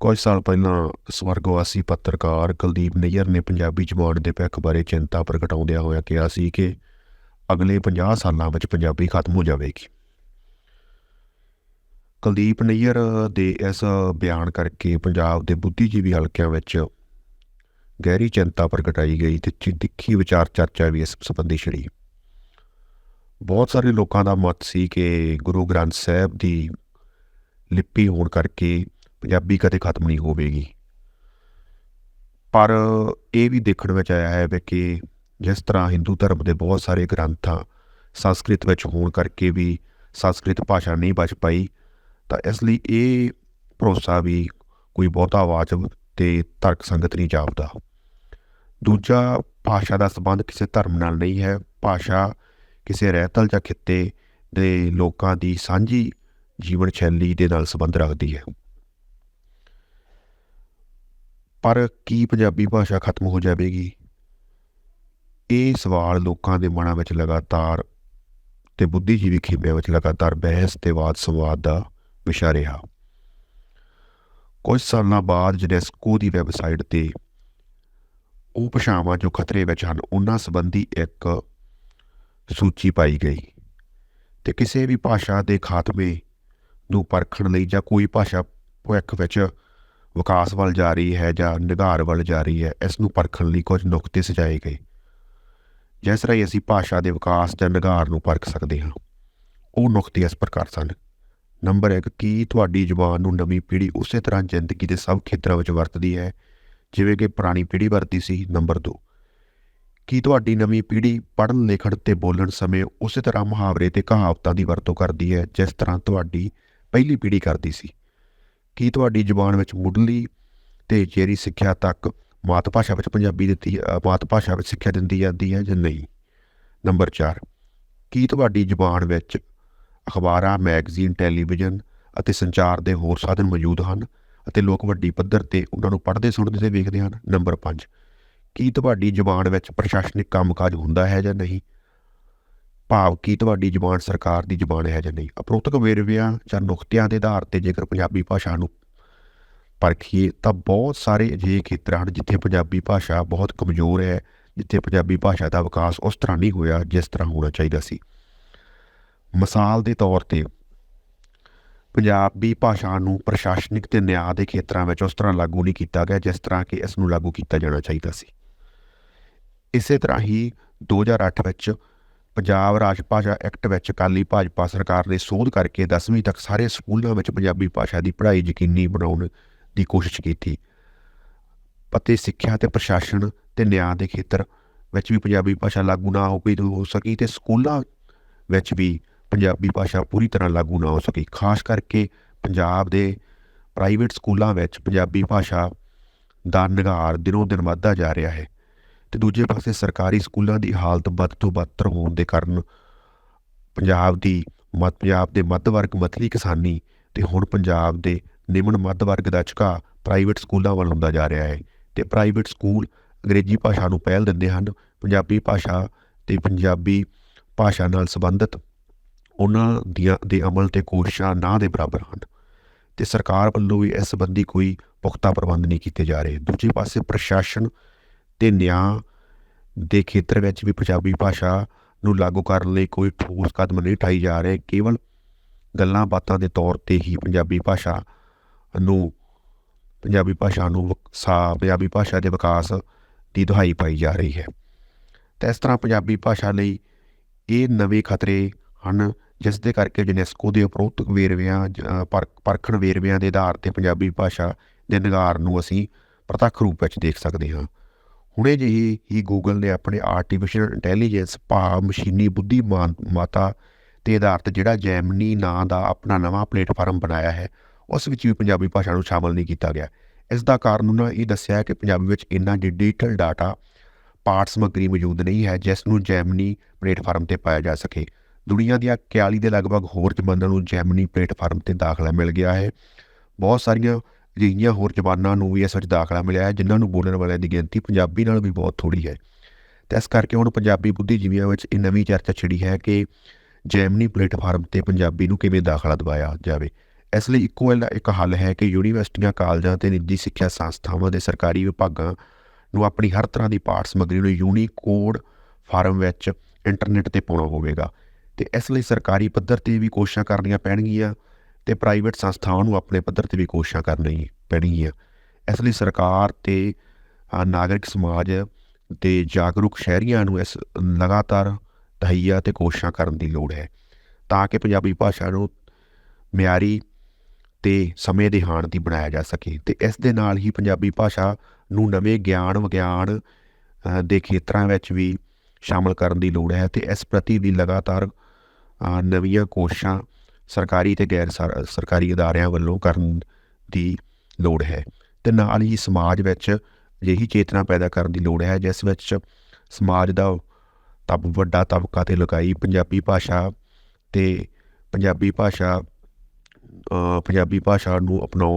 ਕੁਝ ਸਾਲ ਪਹਿਲਾਂ ਸਵਰਗਵਾਸੀ ਪੱਤਰਕਾਰ ਕੁਲਦੀਪ ਨਈਅਰ ਨੇ ਪੰਜਾਬੀ ਜ਼ੁਬਾਨ ਦੇ ਭਵਿੱਖ ਬਾਰੇ ਚਿੰਤਾ ਪ੍ਰਗਟਾਉਂਦਿਆਂ ਹੋਇਆ ਕਿਹਾ ਸੀ ਕਿ ਅਗਲੇ 50 ਸਾਲਾਂ ਵਿੱਚ ਪੰਜਾਬੀ ਖਤਮ ਹੋ ਜਾਵੇਗੀ। ਕੁਲਦੀਪ ਨਈਅਰ ਦੇ ਇਸ ਬਿਆਨ ਕਰਕੇ ਪੰਜਾਬ ਦੇ ਬੁੱਧੀਜੀਵੀ ਹਲਕਿਆਂ ਵਿੱਚ ਗਹਿਰੀ ਚਿੰਤਾ ਪ੍ਰਗਟਾਈ ਗਈ ਤੇ ਚਿ- ਤਿੱਖੀ ਵਿਚਾਰ ਚਰਚਾ ਵੀ ਇਸ ਸੰਬੰਧੀ ਛਿੜੀ। ਬਹੁਤ ਸਾਰੇ ਲੋਕਾਂ ਦਾ ਮਤ ਸੀ ਕਿ ਗੁਰੂ ਗ੍ਰੰਥ ਸਾਹਿਬ ਦੀ ਲਿਪੀ ਹੋਣ ਕਰਕੇ ਪੰਜਾਬੀ ਕਦੇ ਖਤਮ ਨਹੀਂ ਹੋਵੇਗੀ। ਪਰ ਇਹ ਵੀ ਦੇਖਣ ਵਿੱਚ ਆਇਆ ਹੈ ਵੀ ਕਿ ਜਿਸ ਤਰ੍ਹਾਂ ਹਿੰਦੂ ਧਰਮ ਦੇ ਬਹੁਤ ਸਾਰੇ ਗ੍ਰੰਥਾਂ ਸੰਸਕ੍ਰਿਤ ਵਿੱਚ ਹੋਣ ਕਰਕੇ ਵੀ ਸੰਸਕ੍ਰਿਤ ਭਾਸ਼ਾ ਨਹੀਂ ਬਚ ਪਾਈ, ਤਾਂ ਇਸ ਲਈ ਇਹ ਭਰੋਸਾ ਵੀ ਕੋਈ ਬਹੁਤਾ ਵਾਜਬ ਤੇ ਤਰਕ ਸੰਗਤ ਨਹੀਂ ਜਾਪਦਾ। ਦੂਜਾ, ਭਾਸ਼ਾ ਦਾ ਸੰਬੰਧ ਕਿਸੇ ਧਰਮ ਨਾਲ ਨਹੀਂ ਹੈ। ਭਾਸ਼ਾ ਕਿਸੇ ਰਹਿਤਲ ਜਾਂ ਖਿੱਤੇ ਦੇ ਲੋਕਾਂ ਦੀ ਸਾਂਝੀ ਜੀਵਨ ਸ਼ੈਲੀ ਦੇ ਨਾਲ ਸੰਬੰਧ ਰੱਖਦੀ ਹੈ। ਪਰ ਕੀ ਪੰਜਾਬੀ ਭਾਸ਼ਾ ਖਤਮ ਹੋ ਜਾਵੇਗੀ? ਇਹ ਸਵਾਲ ਲੋਕਾਂ ਦੇ ਮਨਾਂ ਵਿੱਚ ਲਗਾਤਾਰ ਤੇ ਬੁੱਧੀਜੀਵੀ ਖੇਮਿਆਂ ਵਿੱਚ ਲਗਾਤਾਰ ਬਹਿਸ ਤੇ ਵਾਦ ਸੰਵਾਦ ਦਾ ਵਿਸ਼ਾ ਰਿਹਾ। ਕੁਝ ਸਾਲਾਂ ਬਾਅਦ ਜਨੈਸਕੋ ਦੀ ਵੈਬਸਾਈਟ ਤੇ ਉਹ ਭਾਸ਼ਾਵਾਂ ਜੋ ਖਤਰੇ ਵਿੱਚ ਹਨ, ਉਹਨਾਂ ਸੰਬੰਧੀ ਇੱਕ ਸੂਚੀ ਪਾਈ ਗਈ ਤੇ ਕਿਸੇ ਵੀ ਭਾਸ਼ਾ ਦੇ ਖਾਤਮੇ ਨੂੰ ਪਰਖਣ ਲਈ ਜਾਂ ਕੋਈ ਭਾਸ਼ਾ ਭਵਿੱਖ ਵਿੱਚ ਵਿਕਾਸ ਵੱਲ ਜਾ ਰਹੀ ਹੈ ਜਾਂ ਨਿਗਾਰ ਵੱਲ ਜਾ ਰਹੀ ਹੈ, ਇਸ ਨੂੰ ਪਰਖਣ ਲਈ ਕੁਝ ਨੁਕਤੇ ਸਜਾਏ ਗਏ। ਜਿਸ ਰਾਹੀਂ ਅਸੀਂ ਭਾਸ਼ਾ ਦੇ ਵਿਕਾਸ ਜਾਂ ਨਿਗਾਰ ਨੂੰ ਪਰਖ ਸਕਦੇ ਹਾਂ, ਉਹ ਨੁਕਤੇ ਇਸ ਪ੍ਰਕਾਰ ਸਨ। ਨੰਬਰ 1 ਕੀ ਤੁਹਾਡੀ ਜ਼ੁਬਾਨ ਨੂੰ ਨਵੀਂ ਪੀੜ੍ਹੀ ਉਸੇ ਤਰ੍ਹਾਂ ਜ਼ਿੰਦਗੀ ਦੇ ਸਭ ਖੇਤਰਾਂ ਵਿੱਚ ਵਰਤਦੀ ਹੈ, ਜਿਵੇਂ ਕਿ ਪੁਰਾਣੀ ਪੀੜ੍ਹੀ ਵਰਤੀ ਸੀ? ਨੰਬਰ 2 ਕੀ ਤੁਹਾਡੀ ਨਵੀਂ ਪੀੜ੍ਹੀ ਪੜ੍ਹਨ, ਲਿਖਣ ਤੇ ਬੋਲਣ ਸਮੇਂ ਉਸੇ ਤਰ੍ਹਾਂ ਮੁਹਾਵਰੇ ਤੇ ਕਹਾਵਤਾਂ ਦੀ ਵਰਤੋਂ ਕਰਦੀ ਹੈ, ਜਿਸ ਤਰ੍ਹਾਂ ਤੁਹਾਡੀ ਪਹਿਲੀ ਪੀੜ੍ਹੀ ਕਰਦੀ ਸੀ? ਕੀ ਤੁਹਾਡੀ ਜ਼ੁਬਾਨ ਵਿੱਚ ਮੁੱਢਲੀ ਤੇ ਜੇਰੀ ਸਿੱਖਿਆ ਤੱਕ ਮਾਤ ਭਾਸ਼ਾ ਵਿੱਚ ਪੰਜਾਬੀ ਦਿੱਤੀ ਮਾਤ ਭਾਸ਼ਾ ਵਿੱਚ ਸਿੱਖਿਆ ਦਿੰਦੀ ਜਾਂਦੀ ਹੈ ਜਾਂ ਨਹੀਂ? ਨੰਬਰ 4 ਕੀ ਤੁਹਾਡੀ ਜ਼ੁਬਾਨ ਵਿੱਚ ਅਖਬਾਰਾਂ, ਮੈਗਜ਼ੀਨ, ਟੈਲੀਵਿਜ਼ਨ ਅਤੇ ਸੰਚਾਰ ਦੇ ਹੋਰ ਸਾਧਨ ਮੌਜੂਦ ਹਨ ਅਤੇ ਲੋਕ ਵੱਡੀ ਪੱਧਰ ਤੇ ਉਹਨਾਂ ਨੂੰ ਪੜ੍ਹਦੇ, ਸੁਣਦੇ ਤੇ ਵੇਖਦੇ ਹਨ? ਨੰਬਰ 5 ਕੀ ਤੁਹਾਡੀ ਜ਼ੁਬਾਨ ਵਿੱਚ ਪ੍ਰਸ਼ਾਸਨਿਕ ਕੰਮਕਾਜ ਹੁੰਦਾ ਹੈ ਜਾਂ ਨਹੀਂ? ਭਾਵ ਕੀ ਤੁਹਾਡੀ ਜ਼ਬਾਨ ਸਰਕਾਰ ਦੀ ਜ਼ਬਾਨ ਹੈ ਜਾਂ ਨਹੀਂ? ਅਪਰੋਤਕ ਵੇਰਵਿਆਂ ਜਾਂ ਨੁਕਤਿਆਂ ਦੇ ਆਧਾਰ ਤੇ ਜੇਕਰ ਪੰਜਾਬੀ ਭਾਸ਼ਾ ਨੂੰ ਪਰਖੀਏ, ਤਾਂ ਬਹੁਤ ਸਾਰੇ ਅਜਿਹੇ ਖੇਤਰ ਹਨ ਜਿੱਥੇ ਪੰਜਾਬੀ ਭਾਸ਼ਾ ਬਹੁਤ ਕਮਜ਼ੋਰ ਹੈ, ਜਿੱਥੇ ਪੰਜਾਬੀ ਭਾਸ਼ਾ ਦਾ ਵਿਕਾਸ ਉਸ ਤਰ੍ਹਾਂ ਨਹੀਂ ਹੋਇਆ ਜਿਸ ਤਰ੍ਹਾਂ ਹੋਣਾ ਚਾਹੀਦਾ ਸੀ। ਮਿਸਾਲ ਦੇ ਤੌਰ ਤੇ ਪੰਜਾਬੀ ਭਾਸ਼ਾ ਨੂੰ ਪ੍ਰਸ਼ਾਸਨਿਕ ਤੇ ਨਿਆਂ ਦੇ ਖੇਤਰਾਂ ਵਿੱਚ ਉਸ ਤਰ੍ਹਾਂ ਲਾਗੂ ਨਹੀਂ ਕੀਤਾ ਗਿਆ ਜਿਸ ਤਰ੍ਹਾਂ ਕਿ ਇਸ ਨੂੰ ਲਾਗੂ ਕੀਤਾ ਜਾਣਾ ਚਾਹੀਦਾ ਸੀ। ਇਸੇ ਤਰ੍ਹਾਂ ਹੀ 2008 ਵਿੱਚ ਪੰਜਾਬ ਰਾਜ ਭਾਸ਼ਾ ਐਕਟ ਵਿੱਚ ਅਕਾਲੀ ਭਾਜਪਾ ਸਰਕਾਰ ਨੇ ਸੋਧ ਕਰਕੇ 10ਵੀਂ ਤੱਕ ਸਾਰੇ ਸਕੂਲਾਂ ਵਿੱਚ ਪੰਜਾਬੀ ਭਾਸ਼ਾ ਦੀ ਪੜ੍ਹਾਈ ਯਕੀਨੀ ਬਣਾਉਣ ਦੀ ਕੋਸ਼ਿਸ਼ ਕੀਤੀ। ਅਤੇ ਸਿੱਖਿਆ ਤੇ ਪ੍ਰਸ਼ਾਸਨ ਤੇ ਨਿਆਂ ਦੇ ਖੇਤਰ ਵਿੱਚ ਵੀ ਪੰਜਾਬੀ ਭਾਸ਼ਾ ਲਾਗੂ ਨਾ ਹੋ ਪਈ ਹੋ ਸਕੀ ਤੇ ਸਕੂਲਾਂ ਵਿੱਚ ਵੀ ਪੰਜਾਬੀ ਭਾਸ਼ਾ ਪੂਰੀ ਤਰ੍ਹਾਂ ਲਾਗੂ ਨਾ ਹੋ ਸਕੀ। ਖਾਸ ਕਰਕੇ ਪੰਜਾਬ ਦੇ ਪ੍ਰਾਈਵੇਟ ਸਕੂਲਾਂ ਵਿੱਚ ਪੰਜਾਬੀ ਭਾਸ਼ਾ ਦਾ ਨਿਗਾਰ ਦਿਨੋਂ ਦਿਨ ਵੱਧਦਾ ਜਾ ਰਿਹਾ ਹੈ। ਤੇ ਦੂਜੇ ਪਾਸੇ ਸਰਕਾਰੀ ਸਕੂਲਾਂ ਦੀ ਹਾਲਤ ਬਦ ਤੋਂ ਬਦਤਰ ਹੋਣ ਦੇ ਕਾਰਨ ਪੰਜਾਬ ਦੀ ਮੱਧ, ਪੰਜਾਬ ਦੇ ਮੱਧ ਵਰਗ ਮੱਧਲੀ ਕਿਸਾਨੀ ਤੇ ਹੁਣ ਪੰਜਾਬ ਦੇ ਨਿਮਨ ਮੱਧ ਵਰਗ ਦਾ ਝੁਕਾਅ ਪ੍ਰਾਈਵੇਟ ਸਕੂਲਾਂ ਵੱਲ ਹੁੰਦਾ ਜਾ ਰਿਹਾ ਹੈ ਤੇ ਪ੍ਰਾਈਵੇਟ ਸਕੂਲ ਅੰਗਰੇਜ਼ੀ ਭਾਸ਼ਾ ਨੂੰ ਪਹਿਲ ਦਿੰਦੇ ਹਨ, ਪੰਜਾਬੀ ਭਾਸ਼ਾ ਤੇ ਪੰਜਾਬੀ ਭਾਸ਼ਾ ਨਾਲ ਸੰਬੰਧਿਤ ਉਹਨਾਂ ਦੀਆਂ ਦੇ ਅਮਲ ਤੇ ਕੋਸ਼ਿਸ਼ਾਂ ਨਾ ਦੇ ਬਰਾਬਰ ਹਨ ਤੇ ਸਰਕਾਰ ਵੱਲੋਂ ਵੀ ਇਸ ਸੰਬੰਧੀ ਕੋਈ ਪੁਖਤਾ ਪ੍ਰਬੰਧ ਨਹੀਂ ਕੀਤੇ ਜਾ ਰਹੇ। ਦੂਜੇ ਪਾਸੇ ਪ੍ਰਸ਼ਾਸਨ ਤੇ ਨਿਆਂ ਦੇ ਖੇਤਰ ਵਿੱਚ ਵੀ ਪੰਜਾਬੀ ਭਾਸ਼ਾ ਨੂੰ ਲਾਗੂ ਕਰਨ ਲਈ ਕੋਈ ਠੋਸ ਕਦਮ ਨਹੀਂ ਉਠਾਈ ਜਾ ਰਹੇ। ਕੇਵਲ ਗੱਲਾਂ ਬਾਤਾਂ ਦੇ ਤੌਰ ਤੇ ਹੀ ਪੰਜਾਬੀ ਭਾਸ਼ਾ ਨੂੰ, ਪੰਜਾਬੀ ਭਾਸ਼ਾ ਨੂੰ ਸਾ, ਪੰਜਾਬੀ ਭਾਸ਼ਾ ਦੇ ਵਿਕਾਸ ਦੀ ਦੁਹਾਈ ਪਾਈ ਜਾ ਰਹੀ ਹੈ। ਤੇ ਇਸ ਤਰ੍ਹਾਂ ਪੰਜਾਬੀ ਭਾਸ਼ਾ ਲਈ ਇਹ ਨਵੇਂ ਖਤਰੇ ਹਨ, ਜਿਸ ਦੇ ਕਰਕੇ ਯੂਨੈਸਕੋ ਦੇ ਉਪਰੋਕਤ ਵੇਰਵਿਆਂ ਪਰਖਣ ਵੇਰਵਿਆਂ ਦੇ ਆਧਾਰ ਤੇ ਪੰਜਾਬੀ ਭਾਸ਼ਾ ਦੇ ਨਿਗਾਰ ਨੂੰ ਅਸੀਂ ਪ੍ਰਤੱਖ ਰੂਪ ਵਿੱਚ ਦੇਖ ਸਕਦੇ ਹਾਂ। ਹੁਣੇ ਜਿਹੀ ਹੀ ਗੂਗਲ ਨੇ ਆਪਣੇ ਆਰਟੀਫੀਸ਼ੀਅਲ ਇੰਟੈਲੀਜੈਂਸ ਭਾਵ ਮਸ਼ੀਨੀ ਬੁੱਧੀ ਮਾਤਾ ਤੇ ਆਧਾਰਿਤ ਜਿਹੜਾ ਜੈਮਨੀ ਨਾਂ ਦਾ ਆਪਣਾ ਨਵਾਂ ਪਲੇਟਫਾਰਮ ਬਣਾਇਆ ਹੈ, ਉਸ ਵਿੱਚ ਵੀ ਪੰਜਾਬੀ ਭਾਸ਼ਾ ਨੂੰ ਸ਼ਾਮਲ ਨਹੀਂ ਕੀਤਾ ਗਿਆ। ਇਸ ਦਾ ਕਾਰਨ ਉਹਨਾਂ ਇਹ ਦੱਸਿਆ ਕਿ ਪੰਜਾਬੀ ਵਿੱਚ ਇੰਨਾ ਡਿਜੀਟਲ ਡਾਟਾ ਪਾਠ ਸਮੱਗਰੀ ਮੌਜੂਦ ਨਹੀਂ ਹੈ, ਜਿਸ ਨੂੰ ਜੈਮਨੀ ਪਲੇਟਫਾਰਮ ਤੇ ਪਾਇਆ ਜਾ ਸਕੇ। ਦੁਨੀਆ ਦੀਆਂ 41 ਦੇ ਲਗਭਗ ਹੋਰ ਜ਼ਬਾਨਾਂ ਨੂੰ ਜੈਮਨੀ ਪਲੇਟਫਾਰਮ ਤੇ ਦਾਖਲਾ ਮਿਲ ਗਿਆ ਹੈ। ਬਹੁਤ ਸਾਰੀਆਂ ਅਜਿਹੀਆਂ ਹੋਰ ਜ਼ਬਾਨਾਂ ਨੂੰ ਵੀ ਇਸ ਵਿੱਚ ਦਾਖਲਾ ਮਿਲਿਆ ਹੈ, ਜਿਨ੍ਹਾਂ ਨੂੰ ਬੋਲਣ ਵਾਲਿਆਂ ਦੀ ਗਿਣਤੀ ਪੰਜਾਬੀ ਨਾਲ ਵੀ ਬਹੁਤ ਥੋੜੀ ਹੈ। ਤੇ ਇਸ ਕਰਕੇ ਹੁਣ ਪੰਜਾਬੀ ਬੁੱਧੀਜੀਵੀਆਂ ਵਿੱਚ ਇਹ ਨਵੀਂ ਚਰਚਾ ਛਿੜੀ ਹੈ ਕਿ ਜੈਮਨੀ ਪਲੇਟਫਾਰਮ ਤੇ ਪੰਜਾਬੀ ਨੂੰ ਕਿਵੇਂ ਦਾਖਲਾ ਦਿਵਾਇਆ ਜਾਵੇ। ਇਸ ਲਈ ਇੱਕੋ ਇਹਦਾ ਇੱਕ ਹੱਲ ਹੈ ਕਿ ਯੂਨੀਵਰਸਿਟੀਆਂ, ਕਾਲਜਾਂ ਤੇ ਨਿੱਜੀ ਸਿੱਖਿਆ ਸੰਸਥਾਵਾਂ ਦੇ ਸਰਕਾਰੀ ਵਿਭਾਗਾਂ ਨੂੰ ਆਪਣੀ ਹਰ ਤਰ੍ਹਾਂ ਦੀ ਪਾਠ ਸਮੱਗਰੀ ਨੂੰ ਯੂਨੀਕੋਡ ਫਾਰਮ ਵਿੱਚ ਇੰਟਰਨੈਟ ਤੇ ਪਾਉਣਾ ਹੋਵੇਗਾ। ਤੇ ਇਸ ਲਈ ਸਰਕਾਰੀ ਪੱਧਰ ਤੇ ਵੀ ਕੋਸ਼ਿਸ਼ਾਂ ਕਰਨੀਆਂ ਪੈਣਗੀਆਂ। ਤੇ ਪ੍ਰਾਈਵੇਟ ਸੰਸਥਾਵਾਂ ਨੂੰ ਆਪਣੇ ਪੱਧਰ ਤੇ ਵੀ ਕੋਸ਼ਿਸ਼ਾਂ ਕਰਨੀਆਂ ਪੈਣਗੀਆਂ। ਇਸ ਲਈ ਸਰਕਾਰ ਤੇ ਨਾਗਰਿਕ ਸਮਾਜ ਤੇ ਜਾਗਰੂਕ ਸ਼ਹਿਰੀਆਂ ਨੂੰ ਇਸ ਲਗਾਤਾਰ ਤਹਈਆ ਤੇ ਕੋਸ਼ਿਸ਼ਾਂ ਕਰਨ ਦੀ ਲੋੜ ਹੈ ਤਾਂ ਕਿ ਪੰਜਾਬੀ ਭਾਸ਼ਾ ਨੂੰ ਮਿਆਰੀ ਤੇ ਸਮੇਂ ਦੇ ਹਾਣ ਦੀ ਬਣਾਇਆ ਜਾ ਸਕੇ ਤੇ ਇਸ ਦੇ ਨਾਲ ਹੀ ਪੰਜਾਬੀ ਭਾਸ਼ਾ ਨੂੰ ਨਵੇਂ ਗਿਆਨ, ਵਿਗਿਆਨ ਦੇ ਖੇਤਰਾਂ ਵਿੱਚ ਵੀ ਸ਼ਾਮਲ ਕਰਨ ਦੀ ਲੋੜ ਹੈ ਤੇ ਇਸ ਪ੍ਰਤੀ ਵੀ ਲਗਾਤਾਰ ਨਵੀਆਂ ਕੋਸ਼ਿਸ਼ਾਂ ਸਰਕਾਰੀ ਤੇ ਗੈਰ ਸਰ- ਸਰਕਾਰੀ ਅਦਾਰਿਆਂ ਵੱਲੋਂ ਕਰਨ ਦੀ ਲੋੜ ਹੈ ਤੇ ਨਾਲ ਹੀ ਸਮਾਜ ਵਿੱਚ ਅਜਿਹੀ ਚੇਤਨਾ ਪੈਦਾ ਕਰਨ ਦੀ ਲੋੜ ਹੈ, ਜਿਸ ਵਿੱਚ ਸਮਾਜ ਦਾ ਤਬ ਵੱਡਾ ਤਬਕਾ ਤੇ ਲਗਾਈ ਪੰਜਾਬੀ ਭਾਸ਼ਾ ਤੇ ਪੰਜਾਬੀ ਭਾਸ਼ਾ ਪੰਜਾਬੀ ਭਾਸ਼ਾ ਨੂੰ ਅਪਣਾਉਣ